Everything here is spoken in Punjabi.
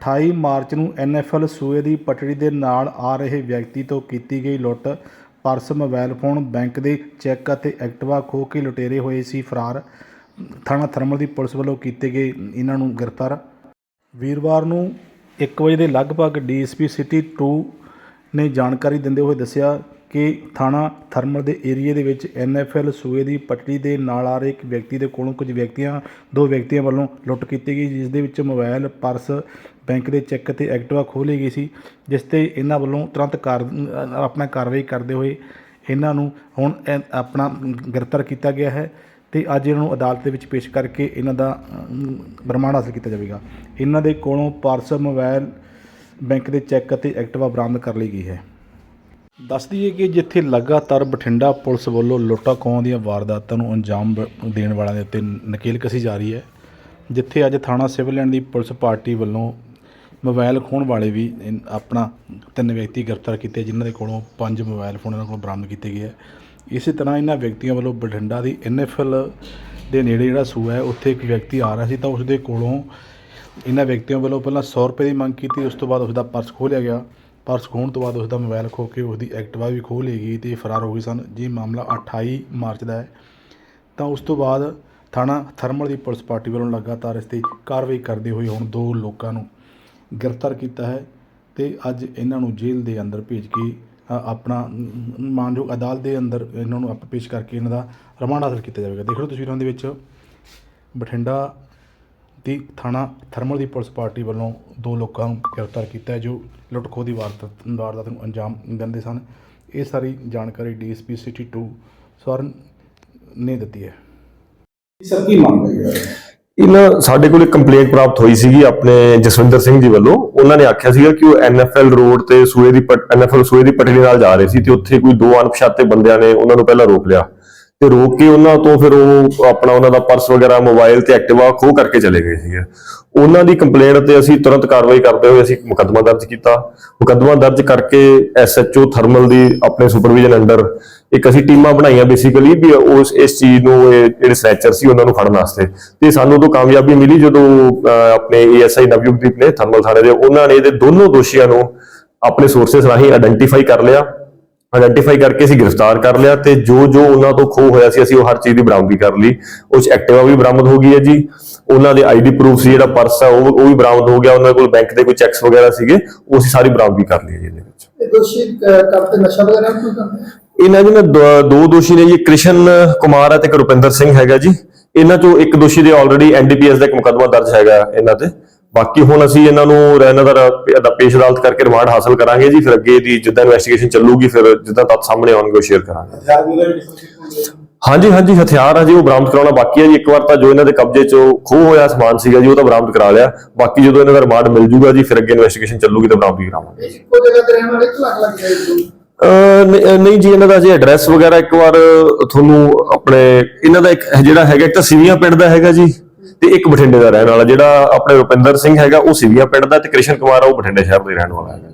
28 ਮਾਰਚ ਨੂੰ ਐਨਐਫਐਲ ਸੂਏ ਦੀ ਪਟੜੀ ਦੇ ਨਾਲ ਆ ਰਹੇ ਵਿਅਕਤੀ ਤੋਂ ਕੀਤੀ ਗਈ ਲੁੱਟ, ਪਰਸ, ਮੋਬਾਈਲ ਫੋਨ, ਬੈਂਕ ਦੇ ਚੈੱਕ ਅਤੇ ਐਕਟਿਵਾ ਖੋਹ ਕੇ ਲੁਟੇਰੇ ਹੋਏ ਸੀ। ਫਰਾਰ ਥਾਣਾ ਥਰਮਲ ਦੀ ਪੁਲਿਸ ਵੱਲੋਂ ਕੀਤੇ ਗਏ ਇਹਨਾਂ ਨੂੰ ਗ੍ਰਿਫਤਾਰ। ਵੀਰਵਾਰ ਨੂੰ 1 ਵਜੇ ਦੇ ਲਗਭਗ ਡੀਐਸਪੀ ਸਿਟੀ 2 ਨੇ ਜਾਣਕਾਰੀ ਦਿੰਦੇ ਹੋਏ ਦੱਸਿਆ ਕਿ ਥਾਣਾ ਥਰਮਲ ਦੇ ਏਰੀਏ ਦੇ ਵਿੱਚ ਐਨਐਫਐਲ ਸੂਏ ਦੀ ਪਟੜੀ ਦੇ ਨਾਲ ਆ ਰਹੇ ਇੱਕ ਵਿਅਕਤੀ ਦੇ ਕੋਲੋਂ ਕੁਝ ਵਿਅਕਤੀਆਂ ਦੋ ਵਿਅਕਤੀਆਂ ਵੱਲੋਂ ਲੁੱਟ ਕੀਤੀ ਗਈ ਜਿਸ ਦੇ ਵਿੱਚ ਮੋਬਾਈਲ ਪਰਸ ਬੈਂਕ ਦੇ ਚੈੱਕ ਤੇ ਐਕਟਿਵਾ ਖੋਹ ਗਈ ਸੀ ਜਿਸ ਤੇ ਇਹਨਾਂ ਵੱਲੋਂ ਤੁਰੰਤ ਕਾਰ ਆਪਣਾ ਕਾਰਵਾਈ ਕਰਦੇ ਹੋਏ ਇਹਨਾਂ ਨੂੰ ਹੁਣ ਆਪਣਾ ਗ੍ਰਿਫਤਾਰ ਕੀਤਾ ਗਿਆ ਹੈ ਤੇ ਅੱਜ ਇਹਨਾਂ ਨੂੰ ਅਦਾਲਤ ਦੇ ਵਿੱਚ ਪੇਸ਼ ਕਰਕੇ ਇਹਨਾਂ ਦਾ ਅਮ, ਬਰਮਾਨ ਹਾਸਲ ਕੀਤਾ ਜਾਵੇਗਾ। ਇਹਨਾਂ ਦੇ ਕੋਲੋਂ ਪਰਸ ਮੋਬਾਈਲ ਬੈਂਕ ਦੇ ਚੈੱਕ ਅਤੇ ਐਕਟਿਵਾ ਬਰਾਮਦ ਕਰ ਲਈ ਗਈ ਹੈ। ਦੱਸ ਦਈਏ ਕਿ ਜਿੱਥੇ ਲਗਾਤਾਰ ਬਠਿੰਡਾ ਪੁਲਿਸ ਵੱਲੋਂ ਲੁੱਟਾਂ ਖੋਹਾਂ ਦੀਆਂ ਵਾਰਦਾਤਾਂ ਨੂੰ ਅੰਜਾਮ ਦੇਣ ਵਾਲਿਆਂ ਦੇ ਉੱਤੇ ਨਕੇਲ ਕਸੀ ਜਾ ਰਹੀ ਹੈ, ਜਿੱਥੇ ਅੱਜ ਥਾਣਾ ਸਿਵਲ ਲੈਣ ਦੀ ਪੁਲਿਸ ਪਾਰਟੀ ਵੱਲੋਂ ਮੋਬਾਈਲ ਖੋਹਣ ਵਾਲੇ ਵੀ ਆਪਣਾ ਤਿੰਨ ਵਿਅਕਤੀ ਗ੍ਰਿਫਤਾਰ ਕੀਤੇ, ਜਿਨ੍ਹਾਂ ਦੇ ਕੋਲੋਂ ਪੰਜ ਮੋਬਾਈਲ ਫੋਨ ਇਹਨਾਂ ਕੋਲੋਂ ਬਰਾਮਦ ਕੀਤੇ ਗਏ ਹੈ। ਇਸੇ ਤਰ੍ਹਾਂ ਇਹਨਾਂ ਵਿਅਕਤੀਆਂ ਵੱਲੋਂ ਬਠਿੰਡਾ ਦੀ ਐਨਐਫਐਲ ਦੇ ਨੇੜੇ ਜਿਹੜਾ ਸੂਆ ਹੈ, ਉੱਥੇ ਇੱਕ ਵਿਅਕਤੀ ਆ ਰਿਹਾ ਸੀ ਤਾਂ ਉਸ ਦੇ ਕੋਲੋਂ ਇਹਨਾਂ ਵਿਅਕਤੀਆਂ ਵੱਲੋਂ ਪਹਿਲਾਂ 100 ਰੁਪਏ ਦੀ ਮੰਗ ਕੀਤੀ, ਉਸ ਤੋਂ ਬਾਅਦ ਉਸ ਦਾ ਪਰਸ ਖੋਹ ਗਿਆ। ਪਰਸ ਖੋਹਣ ਤੋਂ ਬਾਅਦ ਉਸ ਦਾ ਮੋਬਾਈਲ ਖੋਹ ਕੇ ਉਸ ਦੀ ਐਕਟਿਵਾ ਵੀ ਖੋਹ ਲਈ ਗਈ ਤੇ ਫਰਾਰ ਹੋ ਗਏ ਸਨ। ਜੇ ਮਾਮਲਾ 28 ਮਾਰਚ ਦਾ ਹੈ, ਤਾਂ ਉਸ ਤੋਂ ਬਾਅਦ ਥਾਣਾ ਥਰਮਲ ਦੀ ਪੁਲਿਸ ਪਾਰਟੀ ਵੱਲੋਂ ਲਗਾਤਾਰ ਇਸ ਤੇ ਕਾਰਵਾਈ ਕਰਦੇ ਹੋਏ ਹੁਣ ਦੋ ਲੋਕਾਂ ਨੂੰ ਗ੍ਰਿਫਤਾਰ ਕੀਤਾ ਹੈ ਤੇ ਅੱਜ ਇਹਨਾਂ ਨੂੰ ਜੇਲ੍ਹ ਦੇ ਅੰਦਰ ਭੇਜ ਕੇ ਆਪਣਾ ਮਾਨਯੋਗ ਅਦਾਲਤ ਦੇ ਅੰਦਰ ਇਹਨਾਂ ਨੂੰ ਆਪ ਪੇਸ਼ ਕਰਕੇ ਇਹਨਾਂ ਦਾ ਰਿਮਾਂਡ ਹਾਸਲ ਕੀਤਾ ਜਾਵੇਗਾ। ਦੇਖ ਲਓ ਤਸਵੀਰਾਂ ਦੇ ਵਿੱਚ ਬਠਿੰਡਾ ਦੀ ਥਾਣਾ ਥਰਮਲ ਦੀ ਪੁਲਿਸ ਪਾਰਟੀ ਵੱਲੋਂ ਦੋ ਲੋਕਾਂ ਨੂੰ ਗ੍ਰਿਫਤਾਰ ਕੀਤਾ ਹੈ ਜੋ ਲੁੱਟ ਖੋਹ ਦੀ ਵਾਰਦਾਤ ਵਾਰਦਾਤ ਨੂੰ ਅੰਜਾਮ ਦਿੰਦੇ ਸਨ। ਇਹ ਸਾਰੀ ਜਾਣਕਾਰੀ ਡੀਐਸਪੀ ਸਿਟੀ 2 ਸਵਰਨ ਨੇ ਦਿੱਤੀ ਹੈ। ਸਰ ਕੀ ਮੰਗ ਹੈ? ਇਹਨਾਂ ਸਾਡੇ ਕੋਲ ਇੱਕ ਕੰਪਲੇਂਟ ਪ੍ਰਾਪਤ ਹੋਈ ਸੀਗੀ ਆਪਣੇ ਜਸਵਿੰਦਰ ਸਿੰਘ ਜੀ ਵੱਲੋਂ। ਉਹਨਾਂ ਨੇ ਆਖਿਆ ਸੀਗਾ ਕਿ ਉਹ ਐਨਐਫਐਲ ਰੋਡ ਤੇ ਸੂਏ ਦੀ ਐਨਐਫਐਲ ਸੂਏ ਦੀ ਪਟੜੀ ਨਾਲ ਜਾ ਰਹੇ ਸੀ ਤੇ ਉੱਥੇ ਕੋਈ ਦੋ ਅਣਪਛਾਤੇ ਬੰਦਿਆਂ ਨੇ ਉਹਨਾਂ ਨੂੰ ਪਹਿਲਾਂ ਰੋਕ ਲਿਆ। ਤੇ ਰੋਕ ਕੇ ਉਹਨਾਂ ਤੋਂ ਫਿਰ ਉਹ ਆਪਣਾ ਉਹਨਾਂ ਦਾ ਪਰਸ ਵਗੈਰਾ ਮੋਬਾਈਲ ਤੇ ਐਕਟਿਵਾ ਖੋਹ ਕਰਕੇ ਚਲੇ ਗਏ ਸੀਗੇ। ਉਹਨਾਂ ਦੀ ਕੰਪਲੇਂਟ ਤੇ ਅਸੀਂ ਤੁਰੰਤ ਕਾਰਵਾਈ ਕਰਦੇ ਹੋਏ ਅਸੀਂ ਮੁਕੱਦਮਾ ਦਰਜ ਕੀਤਾ। ਮੁਕੱਦਮਾ ਦਰਜ ਕਰਕੇ ਐਸਐਚਓ ਥਰਮਲ ਦੀ ਆਪਣੇ ਸੁਪਰਵਿਜ਼ਨ ਅੰਡਰ ਇੱਕ ਅਸੀਂ ਟੀਮਾਂ ਬਣਾਈਆਂ ਬੇਸਿਕਲੀ ਵੀ ਉਸ ਇਸ ਚੀਜ਼ ਨੂੰ ਇਹ ਜਿਹੜੇ ਸਨੈਚਰ ਸੀ ਉਹਨਾਂ ਨੂੰ ਫੜਨ ਵਾਸਤੇ। ਤੇ ਸਾਨੂੰ ਤੋਂ ਕਾਮਯਾਬੀ ਮਿਲੀ ਜਦੋਂ ਅਹ, ਆਪਣੇ ਏਐਸਆਈ ਨਵਯੁਗਦੀਪ ਨੇ ਥਰਮਲ ਥਾਣੇ ਦੇ ਉਹਨਾਂ ਨੇ ਇਹਦੇ ਦੋਨੋਂ ਦੋਸ਼ੀਆਂ ਨੂੰ ਆਪਣੇ ਸੋਰਸਸ ਰਾਹੀਂ ਆਇਡੈਂਟੀਫਾਈ ਕਰ ਲਿਆ। ਆਇਡੈਂਟੀਫਾਈ ਕਰਕੇ ਅਸੀਂ ਗ੍ਰਿਫਤਾਰ ਕਰ ਲਿਆ ਤੇ ਜੋ ਜੋ ਉਹਨਾਂ ਤੋਂ ਖੋਹ ਹੋਇਆ ਸੀ ਅਸੀਂ ਉਹ ਹਰ ਚੀਜ਼ ਦੀ ਬਰਾਮਦਗੀ ਕਰ ਲਈ। ਉਸ ਐਕਟਿਵਾ ਵੀ ਬਰਾਮਦ ਹੋ ਗਈ ਹੈ ਜੀ। ਉਹਨਾਂ ਦੇ ਆਈਡੀ ਪ੍ਰੂਫ ਸੀ ਜਿਹੜਾ ਪਰਸ ਹੈ ਉਹ ਉਹ ਵੀ ਬਰਾਮਦ ਹੋ ਗਿਆ। ਉਹਨਾਂ ਕੋਲ ਬੈਂਕ ਦੇ ਕੋਈ ਚੈੱਕਸ ਵਗੈਰਾ ਸੀਗੇ ਉਹ ਅਸੀਂ ਸਾਰੀ ਬਰਾਮਦਗੀ ਕਰ ਲਈ ਜੀ ਇਹਦੇ ਵਿੱਚ। ਦੋਸ਼ੀ ਅਹ, ਕਰਦੇ ਨਸ਼ਾ ਵਗੈਰਾ ਵੀ ਕੋਈ ਕਰਦੇ? ਇਹਨਾਂ ਦੇ ਨਾ ਦੋ ਦੋਸ਼ੀ ਨੇ ਜੀ ਕ੍ਰਿਸ਼ਨ ਕੁਮਾਰ ਹੈ ਤੇ ਰੁਪਿੰਦਰ ਸਿੰਘ ਹੈਗਾ ਜੀ। ਇਹਨਾਂ ਚੋਂ ਇੱਕ ਦੋਸ਼ੀ ਦੇ ਆਲਰੇਡੀ ਐਨਡੀਪੀਐਸ ਦਾ ਇੱਕ ਮੁਕੱਦਮਾ ਦਰਜ ਹੈਗਾ ਇਹਨਾਂ ਤੇ। ਬਾਕੀ ਹੁਣ ਅਸੀਂ ਇਹਨਾਂ ਨੂੰ ਇਹਨਾਂ ਦਾ ਪੇਸ਼ ਅਦਾਲਤ ਕਰਕੇ ਰਿਮਾਂਡ ਹਾਸਲ ਕਰਾਂਗੇ ਜੀ, ਫਿਰ ਅੱਗੇ ਦੀ ਜਿੱਦਾਂ ਇਨਵੈਸਟੀਗੇਸ਼ਨ ਚੱਲੂਗੀ, ਫਿਰ ਜਿੱਦਾਂ ਤੱਥ ਸਾਹਮਣੇ ਆਉਣਗੇ ਉਹ ਸ਼ੇਅਰ ਕਰਾਂਗੇ। ਹਾਂਜੀ ਹਾਂਜੀ, ਹਥਿਆਰ ਆ ਜੀ, ਉਹ ਬਰਾਮਦ ਕਰਾਉਣਾ ਬਾਕੀ ਹੈ ਜੀ। ਇੱਕ ਵਾਰ ਤਾਂ ਜੋ ਇਹਨਾਂ ਦੇ ਕਬਜ਼ੇ 'ਚੋਂ ਖੋਹ ਹੋਇਆ, ਸਮਾਨ ਸੀਗਾ ਜੀ, ਉਹ ਤਾਂ ਬਰਾਮਦ ਕਰਾ ਲਿਆ। ਬਾਕੀ ਜਦੋਂ ਇਹਨਾਂ ਦਾ ਰਿਮਾਂਡ ਮਿਲ ਜੂਗਾ ਜੀ, ਫਿਰ ਅੱਗੇ ਇਨਵੈਸਟੀਗੇਸ਼ਨ ਚੱਲੂਗੀ ਤਾਂ ਬਰਾਮਦ ਵੀ ਕਰਾਵਾਂਗੇ। ਇੱਕੋ ਜਗ੍ਹਾ ਤੇ ਰਹਿਣ ਵਾਲੇ ਕਿ ਅਲੱਗ ਅਲੱਗ ਜਾਈ ਨਹੀਂ ਜੀ, ਇਹਨਾਂ ਦਾ ਜੇ ਐਡਰੈਸ ਵਗੈਰਾ ਇੱਕ ਵਾਰ ਤੁਹਾਨੂੰ ਆਪਣੇ, ਇਹਨਾਂ ਦਾ ਇੱਕ, ਜਿਹੜਾ ਹੈਗਾ ਇੱਕ ਤਾਂ ਸਿਵੀਆਂ ਪਿੰਡ ਦਾ ਹੈਗਾ ਜੀ। ਤੇ ਇੱਕ ਬਠਿੰਡੇ ਦਾ ਰਹਿਣ ਵਾਲਾ ਜਿਹੜਾ ਆਪਣੇ ਰੁਪਿੰਦਰ ਸਿੰਘ ਹੈਗਾ, ਉਹ ਸਿਵੀਆਂ ਪਿੰਡ ਦਾ ਤੇ ਕ੍ਰਿਸ਼ਨ ਕੁਮਾਰ ਉਹ ਬਠਿੰਡੇ ਸ਼ਹਿਰ ਦੇ ਰਹਿਣ ਵਾਲਾ ਹੈਗਾ